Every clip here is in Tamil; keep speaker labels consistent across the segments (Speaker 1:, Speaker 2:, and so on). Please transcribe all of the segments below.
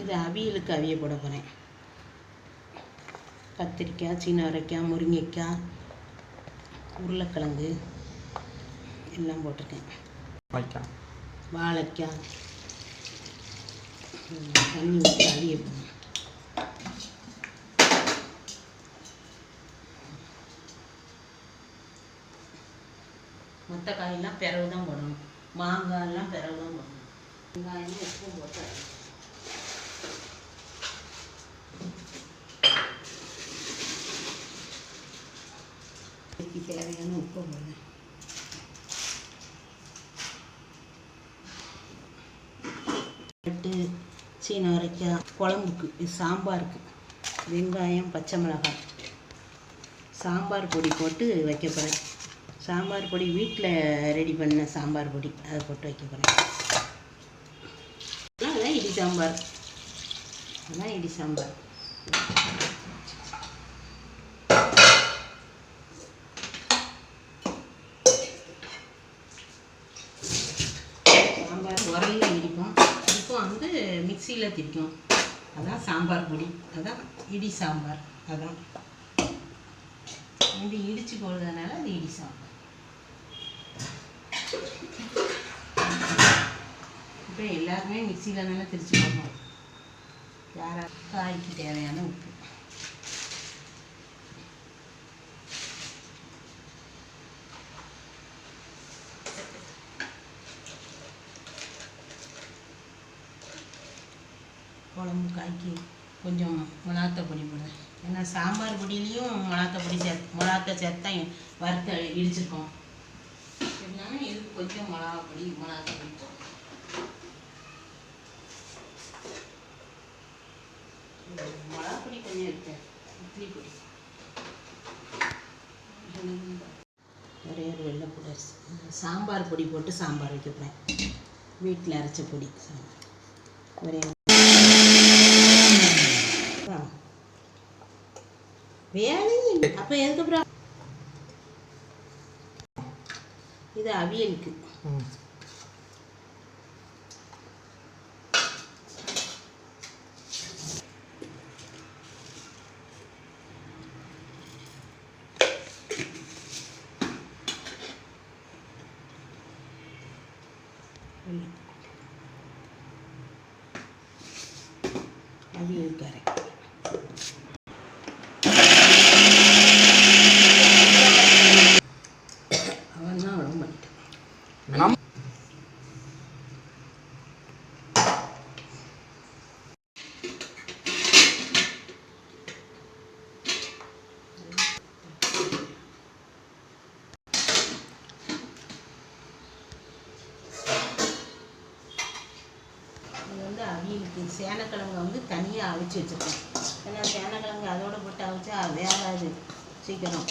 Speaker 1: இது அவியலுக்கு அவிய போட போகிறேன் கத்திரிக்காய் சீனவரைக்காய் முருங்கைக்காய் உருளைக்கிழங்கு எல்லாம் போட்டிருக்கேன். வாழைக்காய். ம், தண்ணி ஊற்றி அவிய போடணும். மற்ற காயெல்லாம் பிறகு தான் போடணும். மாங்காயெல்லாம் பிறகு தான் போடணும். வெங்காயம் உப்பும் போட்டு இதுக்கு தேவையான உப்பு போடுறேன் கேரட்டு சீன வரைக்காய் குழம்புக்கு இது சாம்பாருக்கு வெங்காயம் பச்சை மிளகாய் சாம்பார் பொடி போட்டு வைக்க போகிறேன் சாம்பார் பொடி வீட்டில் ரெடி பண்ண சாம்பார் பொடி அதை போட்டு வைக்க போகிறேன் அதான் இடி சாம்பார். அதான் இடி சாம்பார் உரல்ல இடிப்போம் இப்போ வந்து மிக்சியில் திரிக்கும். அதான் சாம்பார் பொடி. அதான் இடி சாம்பார். அதான். இது இடிச்சு போடுறதுனால அது இடி சாம்பார். இப்போ எல்லாருமே மிக்சியில் தானே திரிச்சு போடணும். யாராவது காய்க்கு தேவையான உப்பு. குழம்பு காய்க்கு கொஞ்சம் மிளகாத்த பொடி போடுறேன். ஏன்னா சாம்பார் பொடியிலையும் மிளகாத்த பொடி சே மிளகாத்த சேர்த்தா வறுத்து இடிச்சிருக்கோம். இருந்தாலும் இதுக்கு கொஞ்சம் மிளகா பொடி மிளகாத்த பொடி போடுறேன். மிளகா பொடி கொஞ்சம் இருக்கு. இட்லி பொடி. ஒரே ஒரு வெள்ளை பொடி சாம்பார் பொடி போட்டு சாம்பார் வைக்க போகிறேன் வீட்டில் அரைச்ச பொடி சாம்பார். ஒரே வேலையும் இல்லை அப்போ எதுக்கப்புறம் இது அவியலுக்கு
Speaker 2: ம்
Speaker 1: சேனக்கிழங்கு வந்து தனியாக அவிச்சு வச்சுருக்கேன் ஏன்னா சேனக்கிழங்கு அதோட போட்டு அவிச்சா வேகாது சீக்கிரம்.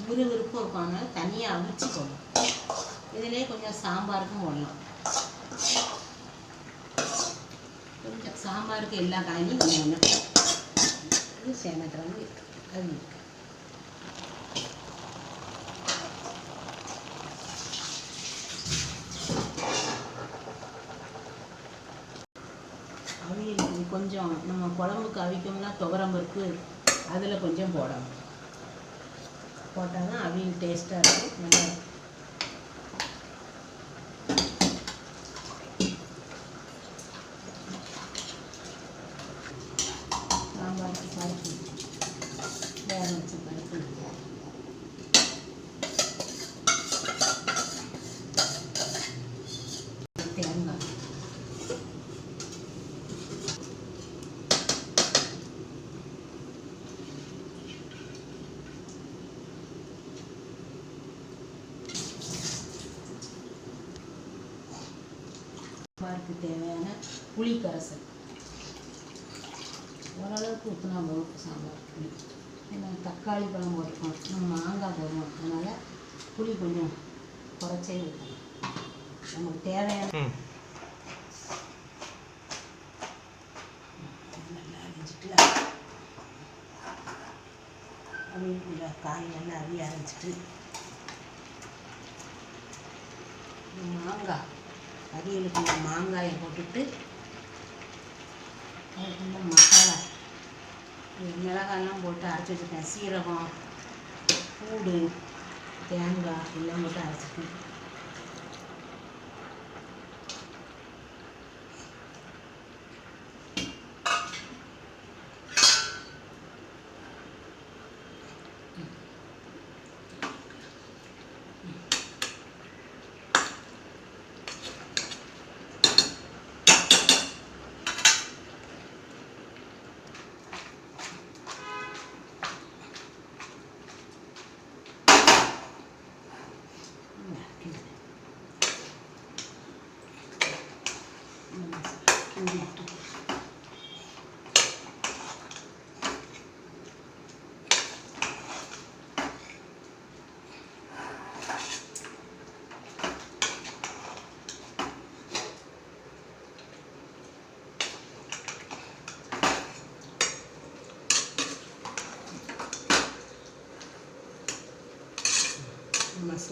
Speaker 1: விறுவிறுப்பும் இருக்கும். அதனால தனியாக அவிச்சு போடணும் இதிலே கொஞ்சம் சாம்பாருக்கும் போடலாம். கொஞ்சம் சாம்பாருக்கு எல்லா காயும் கொஞ்சம் ஒன்று இது சேனக்கிழங்கு. இருக்கு அது இருக்கு அவியலுக்கு கொஞ்சம் நம்ம குழம்புக்கு அவிக்கோம்னா துவரம்பருப்பு அதில் கொஞ்சம் போடணும். போட்டால் தான் அவியல் டேஸ்ட்டாக இருக்கும். நல்லா இருக்கும். சாம்பாருக்கு பருப்பு வேக வச்ச பருப்பு தேங்காய் சாம்பாருக்கு தேவையான புளி கரைசல் ஓரளவுக்கு ஊற்றினா போதும் சாம்பார் புளி. ஏன்னா தக்காளி பழம் போட்டிருக்கோம் நம்ம மாங்காய் போடுவோம் அதனால் புளி கொஞ்சம் குறைச்சே ஊற்றணும். நமக்கு தேவையான காய் நல்லா அவிய அரைச்சிட்டு மாங்காய். அவியலுக்கு இந்த மாங்காயை போட்டுட்டு அதுக்குள்ள மசாலா மிளகாயெல்லாம் போட்டு அரைச்சி வச்சுருக்கேன். சீரகம் பூடு தேங்காய் எல்லாம் போட்டு அரைச்சிருக்கேன்.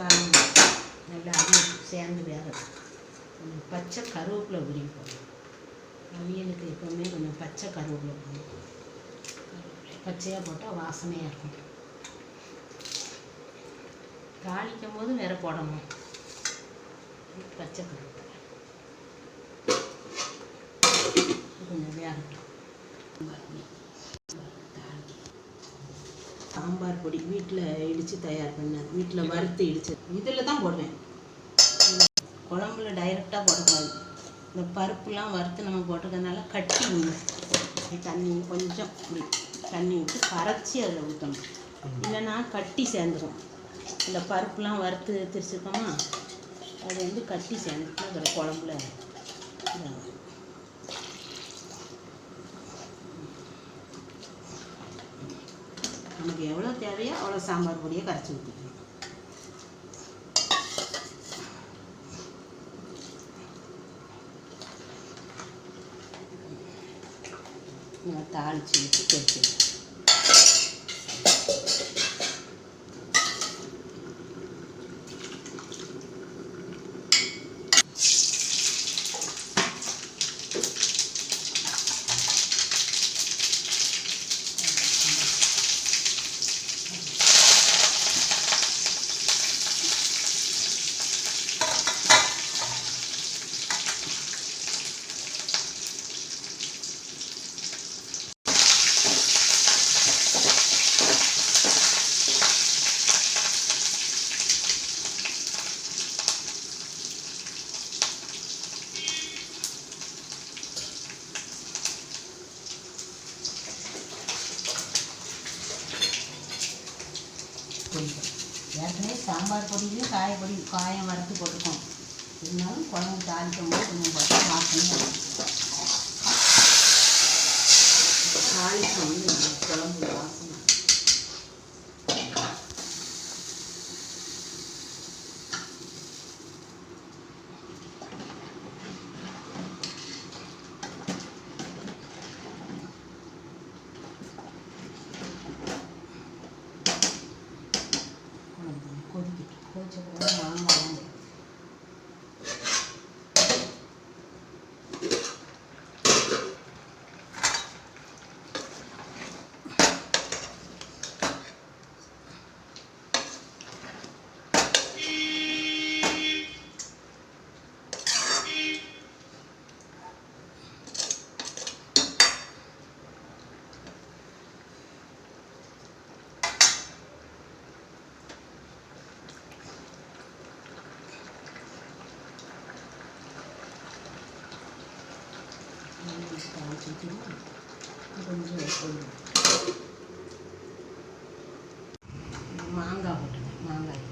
Speaker 1: மசாலாலாம் நல்லா அவியல் சேர்ந்து வேகணும் கொஞ்சம் பச்சை கருவேப்பிலை உருவி போடணும் அவியலுக்கு எப்போவுமே கொஞ்சம் பச்சை கருவேப்பிலை போடணும் பச்சையாக போட்டால் வாசனையாக இருக்கும். தாளிக்கும் போது வேற போடணும். பச்சை கருவேப்பிலை. கொஞ்சம் வேகட்டும். சாம்பார் பொடி வீட்டில் இடித்து தயார் பண்ணது வீட்டில் வறுத்து இடிச்சு இதில் தான் போடுவேன். குழம்புல டைரெக்டாக போடக்கூடாது. இந்த பருப்புலாம் வறுத்து நம்ம போட்டிருக்கறதுனால கட்டி விடும் தண்ணி கொஞ்சம் தண்ணி விட்டு கரைச்சி அதில் ஊற்றணும் இல்லைன்னா கட்டி சேர்ந்துடும் இந்த பருப்புலாம் வறுத்து திரிச்சிருக்கோமா அது வந்து கட்டி சேர்ந்துட்டு அதில் குழம்புல. நமக்கு எவ்வளோ தேவையோ அவ்வளோ சாம்பார் பொடியை கரைச்சி ஊற்றிக்கணும் தாளிச்சு விட்டு கொதிச்சு கொஞ்சம் ஏற்கனவே சாம்பார் பொடியிலையும் காய பொடி காயம் வறுத்து போட்டிருக்கோம் இருந்தாலும் குழம்பு தாளிக்கும் போது கொஞ்சம் பார்த்து வாசனையாக தாளிக்கும் குழம்பு வாசம் கொதிக்கிட்டு கொதிச்ச பிறகு மாங்காய் தாளிச்சுட்டு கொஞ்சம் கொஞ்சம் மாங்காய் போட்டுருக்கேன் மாங்காய்.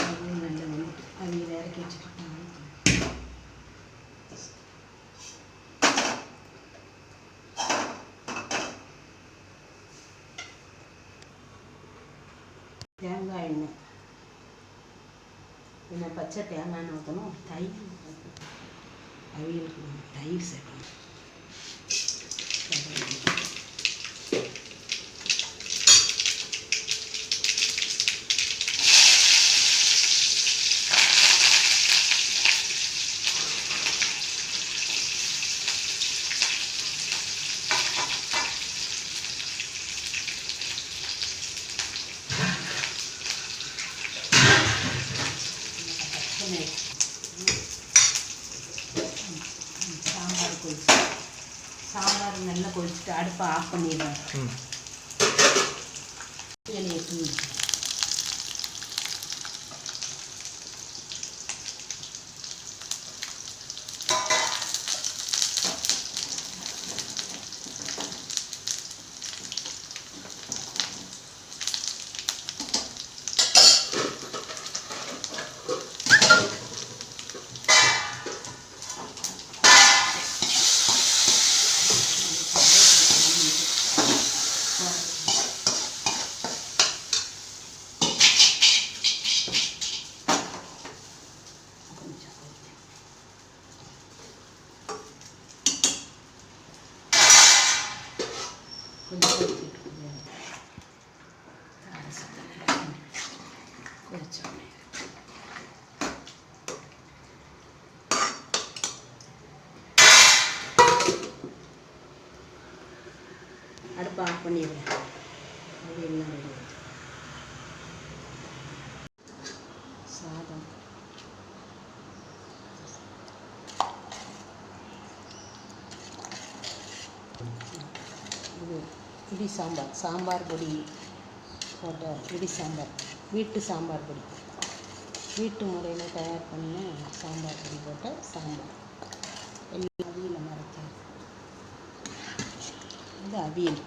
Speaker 1: அது நல்ல இறக்கி வச்சுருக்கேன் தேங்காய் எண்ணெய். என்ன பச்சை தேங்காய் எண்ணெய் ஊற்றணும் தயிர் ஊத்தணும். அவியலுக்கு தயிர் சேர்க்கணும் பண்ணு. ம், ம், சாம்பார் கொதிச்சு சாம்பார் நல்லா கொதிச்சுட்டு அடுப்பை ஆஃப் பண்ணிடுவேன் அடுப்பை ஆஃப் பண்ணிடுறேன். அது சாதம். இது இடி சாம்பார். சாம்பார் பொடி போட்ட இடி சாம்பார். வீட்டு சாம்பார் பொடி. வீட்டு முறையில் தயார் பண்ண சாம்பார் பொடி போட்ட சாம்பார். எல்லாம் அவியில் மறைச்சேன் இது அவியல்.